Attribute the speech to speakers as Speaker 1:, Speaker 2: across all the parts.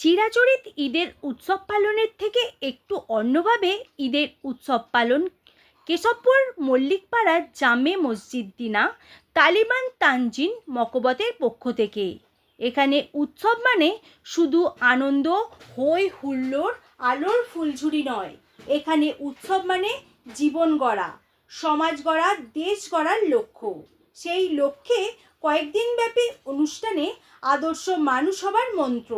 Speaker 1: চিরাচরিত ঈদের উৎসব পালনের থেকে একটু অন্যভাবে ঈদের উৎসব পালন, কেশবপুর মল্লিকপাড়ার জামে মসজিদ দিনা, তালিবান তানজিন মকবতের পক্ষ থেকে। এখানে উৎসব মানে শুধু আনন্দ হই হুল্লোড়, আলোর ফুলঝুরি নয়। এখানে উৎসব মানে জীবন গড়া, সমাজ গড়া, দেশ গড়ার লক্ষ্য। সেই লক্ষ্যে কয়েকদিন ব্যাপী অনুষ্ঠানে আদর্শ মানুষ হবার মন্ত্র।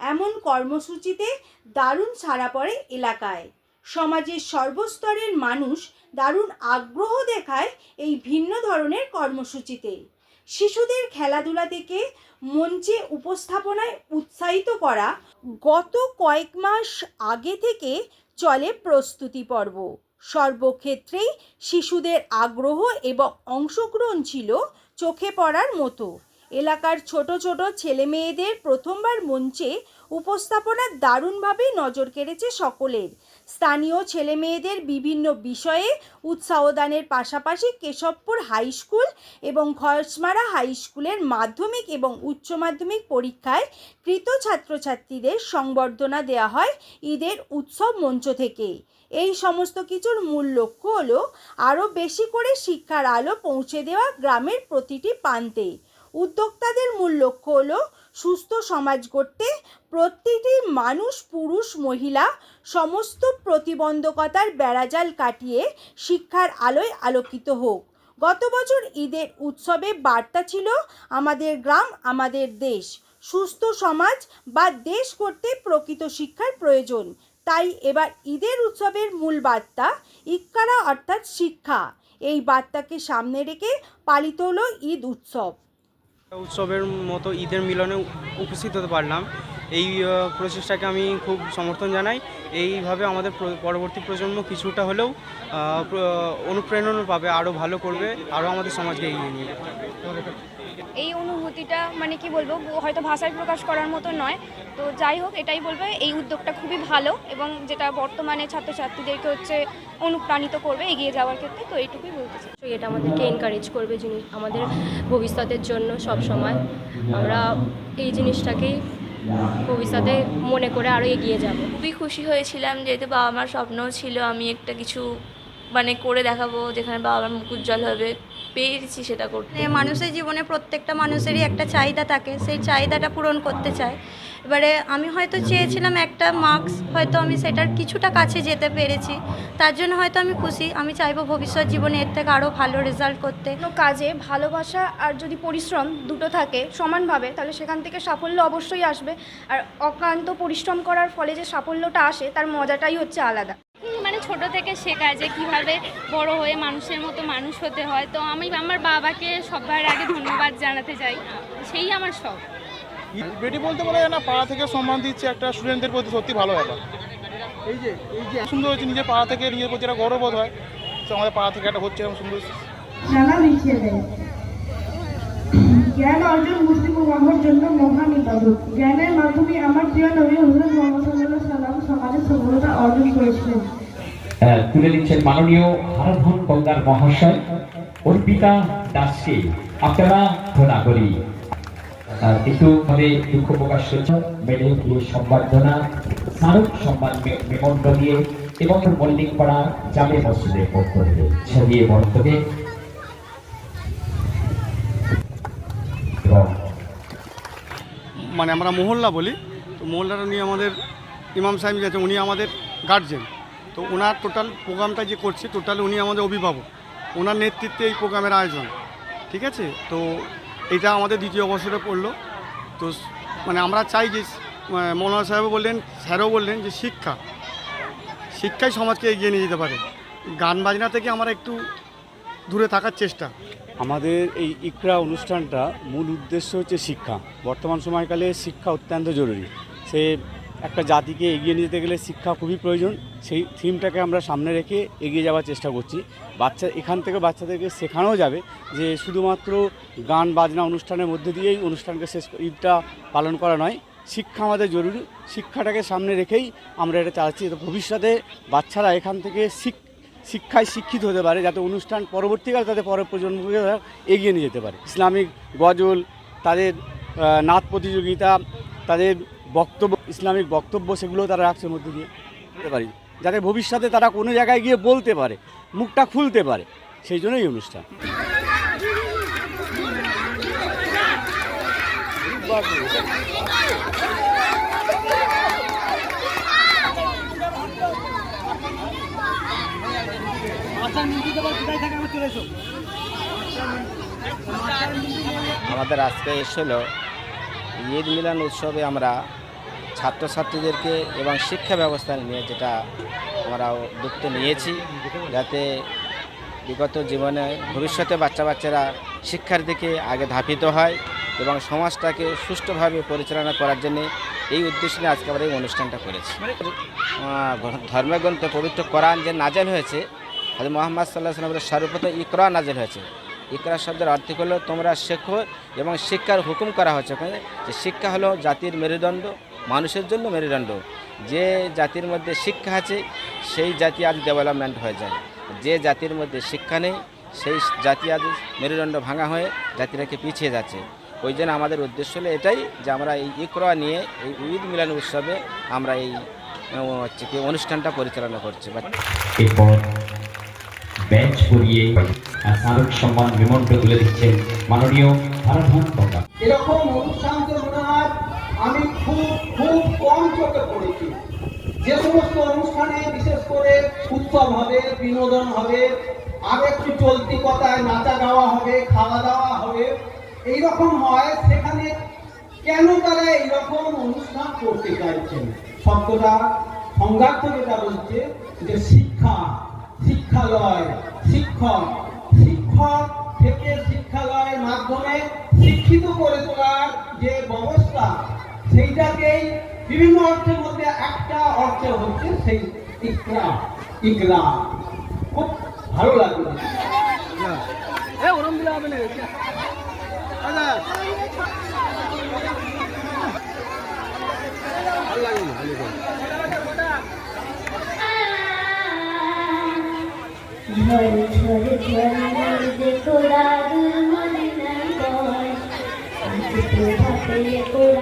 Speaker 1: এমন কর্মসূচিতে দারুণ সাড়া পড়ে এলাকায়। সমাজের সর্বস্তরের মানুষ দারুণ আগ্রহ দেখায় এই ভিন্ন ধরনের কর্মসূচিতে। শিশুদের খেলাধুলা থেকে মঞ্চে উপস্থাপনায় উৎসাহিত করা গত কয়েক মাস আগে থেকে চলে প্রস্তুতি পর্ব। সর্বক্ষেত্রেই শিশুদের আগ্রহ এবং অংশগ্রহণ ছিল চোখে পড়ার মতো। এলাকার ছোট ছোট ছেলে মেয়েদের প্রথমবার মঞ্চে উপস্থাপনা দারুণভাবে নজর কেড়েছে সকলের। স্থানীয় ছেলে মেয়েদের বিভিন্ন বিষয়ে উৎসাহদানের পাশাপাশি কেশবপুর হাই স্কুল এবং খরচমারা হাই স্কুলের মাধ্যমিক এবং উচ্চ মাধ্যমিক পরীক্ষায় কৃত ছাত্রছাত্রীদের সংবর্ধনা দেওয়া হয় ঈদের উৎসব মঞ্চ থেকে। এই সমস্ত কিছুর মূল লক্ষ্য হলো আরও বেশি করে শিক্ষার আলো পৌঁছে দেওয়া গ্রামের প্রতিটি প্রান্তে। উদ্যোক্তাদের মূল লক্ষ্য হল সুস্থ সমাজ গড়তে প্রতিটি মানুষ, পুরুষ, মহিলা সমস্ত প্রতিবন্ধকতার বেড়াজাল কাটিয়ে শিক্ষার আলোয় আলোকিত হোক। গত বছর ঈদের উৎসবে বার্তা ছিল, আমাদের গ্রাম, আমাদের দেশ। সুস্থ সমাজ বা দেশ করতে প্রকৃত শিক্ষার প্রয়োজন। তাই এবার ঈদের উৎসবের মূল বার্তা, ইক্কারা অর্থাৎ শিক্ষা। এই বার্তাকে সামনে রেখে পালিত হলো ঈদ উৎসব।
Speaker 2: উৎসবের মতো ঈদের মিলনে উপস্থিত হতে পারলাম। এই প্রচেষ্টাকে আমি খুব সমর্থন জানাই। এইভাবে আমাদের পরবর্তী প্রজন্ম কিছুটা হলেও অনুপ্রেরণা পাবে আরও ভালো করবে আরও আমাদের সমাজকে এগিয়ে নিয়ে
Speaker 3: এই অনুভূতিটা মানে কি বলব হয়তো ভাষায় প্রকাশ করার মতো নয়। তো যাই হোক এটাই বলব এই উদ্যোগটা খুবই ভালো এবং যেটা বর্তমানে ছাত্রছাত্রীদেরকে হচ্ছে অনুপ্রাণিত করবে এগিয়ে যাওয়ার ক্ষেত্রে তো এইটুকুই বলতে চাই।
Speaker 4: এটা আমাদেরকে এনকারেজ করবে জিনিস আমাদের ভবিষ্যতের জন্য সব সময় আমরা এই জিনিসটাকেই ভবিষ্যতে মনে করে আরও এগিয়ে যাব।
Speaker 5: খুবই খুশি হয়েছিলাম, যেহেতু বাবা মার স্বপ্নও ছিল আমি একটা কিছু মানে করে দেখাবো, যেখানে বাবা মার মুখ উজ্জ্বল হবে। পেরেছি সেটা করতে।
Speaker 6: মানে মানুষের জীবনে প্রত্যেকটা মানুষেরই একটা চাহিদা থাকে সেই চাহিদাটা পূরণ করতে চায়। এবারে আমি হয়তো চেয়েছিলাম একটা মার্কস হয়তো আমি সেটার কিছুটা কাছে যেতে পেরেছি। তার জন্য হয়তো আমি খুশি। আমি চাইব ভবিষ্যৎ জীবনে এর থেকে আরও ভালো রেজাল্ট করতে।
Speaker 3: কোনো কাজে ভালোবাসা আর যদি পরিশ্রম দুটো থাকে সমানভাবে তাহলে সেখান থেকে সাফল্য অবশ্যই আসবে। আর অক্লান্ত পরিশ্রম করার ফলে যে সাফল্যটা আসে তার মজাটাই হচ্ছে আলাদা।
Speaker 7: ছোট থেকে শেখায় যে কীভাবে বড় হয়ে মানুষের মতো মানুষ হতে হয়। তো আমি আমার বাবাকে সবার আগে ধন্যবাদ জানাতে চাই। সেই আমার শখ।
Speaker 8: বেটি বলতে বলা না পাড়া থেকে সম্মান দিচ্ছে একটা স্টুডেন্টদের প্রতি সত্যি ভালো ব্যাপার। এই যে এই যে সুন্দর হচ্ছে নিজের পাড়া থেকে নিজের প্রতি একটা গৌরবোধ হয়। তো আমাদের পাড়া থেকে একটা হচ্ছে এরকম সুন্দর।
Speaker 9: জানা লিখিয়ে দেয়। জ্ঞান অর্জন মুসলিম জন্য মহান ইবাদত। জ্ঞানের মাধ্যমে আমার প্রিয় নবী হজরত মোহাম্মদ সাল্লাহ সাল্লাম সমাজের সফলতা অর্জন করেছিলেন।
Speaker 10: তুলে দিচ্ছেন মাননীয় হারাধন গঙ্গার মহাশয়, অর্পিতা দাসকে। আপনারা ঘোষণা করি দুঃখ প্রকাশ করছে মেডেল দিয়ে সম্বর্ধনা, স্মারক সম্মান দিয়ে এবং মল্লিক পাড়া জামে মসজিদের ছড়িয়ে
Speaker 8: মানে আমরা মহল্লা বলি, তো মহল্লাটা নিয়ে আমাদের ইমাম সাহেব আছে উনি আমাদের গার্জেন তো ওনার টোটাল প্রোগ্রামটা যে করছে টোটাল উনি আমাদের অভিভাবক। ওনার নেতৃত্বে এই প্রোগ্রামের আয়োজন। ঠিক আছে? তো এটা আমাদের দ্বিতীয় বছরে পড়ল। তো মানে আমরা চাই যে মৌলানা সাহেবও বললেন, স্যারও বললেন যে শিক্ষা। শিক্ষাই সমাজকে এগিয়ে নিয়ে যেতে পারে। গান বাজনা থেকে আমরা একটু দূরে থাকার চেষ্টা।
Speaker 11: আমাদের এই ইকরা অনুষ্ঠানটা মূল উদ্দেশ্য হচ্ছে শিক্ষা। বর্তমান সময়কালে শিক্ষা অত্যন্ত জরুরি। সে একটা জাতিকে এগিয়ে নিয়ে যেতে গেলে শিক্ষা খুবই প্রয়োজন। সেই থিমটাকে আমরা সামনে রেখে এগিয়ে যাওয়ার চেষ্টা করছি। বাচ্চা, এখান থেকে বাচ্চাদেরকে শেখানো যাবে যে শুধুমাত্র গান, বাজনা অনুষ্ঠানের মধ্যে দিয়েই অনুষ্ঠানকে শেষ ঈদটা পালন করা নয়। শিক্ষা আমাদের জরুরি। শিক্ষাটাকে সামনে রেখেই আমরা এটা চালাচ্ছি তো ভবিষ্যতে বাচ্চারা এখান থেকে শিক্ষায় শিক্ষিত হতে পারে, যাতে অনুষ্ঠান পরবর্তীকালে তাদের পরের প্রজন্মকে এগিয়ে নিয়ে যেতে পারে। ইসলামিক গজল, তাদের নাচ প্রতিযোগিতা, তাদের বক্তব্য ইসলামিক বক্তব্য সেগুলো তারা রাখছে মধ্যে দিয়ে। বলতে পারি। যাতে ভবিষ্যতে তারা কোনো জায়গায় গিয়ে বলতে পারে মুখটা খুলতে পারে সেই জন্যই অনুষ্ঠান।
Speaker 12: আমাদের আজকে এসেছিল ঈদ মিলন উৎসবে আমরা ছাত্রছাত্রীদেরকে এবং শিক্ষা ব্যবস্থা নিয়ে যেটা আমরা উদ্যোগ নিয়েছি, যাতে বিগত জীবনে ভবিষ্যতে বাচ্চা বাচ্চারা শিক্ষার দিকে আগে ধাপিত হয় এবং সমাজটাকে সুষ্ঠুভাবে পরিচালনা করার জন্য এই উদ্দেশ্য নিয়ে আজকে আমরা এই অনুষ্ঠানটা করেছি। ধর্মগ্রন্থ পবিত্র কোরআন যে নাজেল হয়েছে, হজরত মোহাম্মদ সাল্লাহ সাল্লামের সর্বপ্রথম ইকরা নাজেল হয়েছে। ইকরা শব্দের অর্থ হলো তোমরা শেখো এবং শিক্ষার হুকুম করা হয়েছে যে শিক্ষা হলো জাতির মেরুদণ্ড মানুষের জন্য মেরুদণ্ড। যে জাতির মধ্যে শিক্ষা আছে সেই জাতি আজ ডেভেলপমেন্ট হয়ে যায়। যে জাতির মধ্যে শিক্ষা নেই সেই জাতি আজ মেরুদণ্ড ভাঙা হয়ে জাতিটাকে পিছিয়ে যাচ্ছে। ওই জন্য আমাদের উদ্দেশ্য হলো এটাই যে আমরা এই ইকরা নিয়ে এই ঈদ মিলান উৎসবে আমরা এই হচ্ছে কি অনুষ্ঠানটা পরিচালনা করছি। বা
Speaker 10: এরপর বেঞ্চ করিয়ে স্মারক সম্মান বিমন্ত্র তুলে দিচ্ছেন মাননীয় কঙ্কা
Speaker 13: এরকম অনুষ্ঠান খুব খুব কম চোখে পড়েছি। যে সমস্ত অনুষ্ঠানে বিশেষ করে উৎসব হবে, বিনোদন হবে, আর একটু চলতি কথায় নাচা গাওয়া হবে, খাওয়া দাওয়া হবে, এইরকম হয়, সেখানে কেন তারা এইরকম অনুষ্ঠান করতে চাইছেন? শব্দটা সংজ্ঞার্থ যেটা বলছে যে শিক্ষা, শিক্ষালয়, শিক্ষক শিক্ষক থেকে শিক্ষালয়ের মাধ্যমে শিক্ষিত করে তোলার যে ব্যবস্থা সেইটাকেই বিভিন্ন অর্থের মধ্যে একটা অর্থ হচ্ছে সেই ইকরা ইকরা। খুব ভালো লাগল
Speaker 8: ওরম দিলে হবে না ভালো লাগল
Speaker 9: ঝড় ঝড় ঝড় দেখো মনে নাই বয়। আজ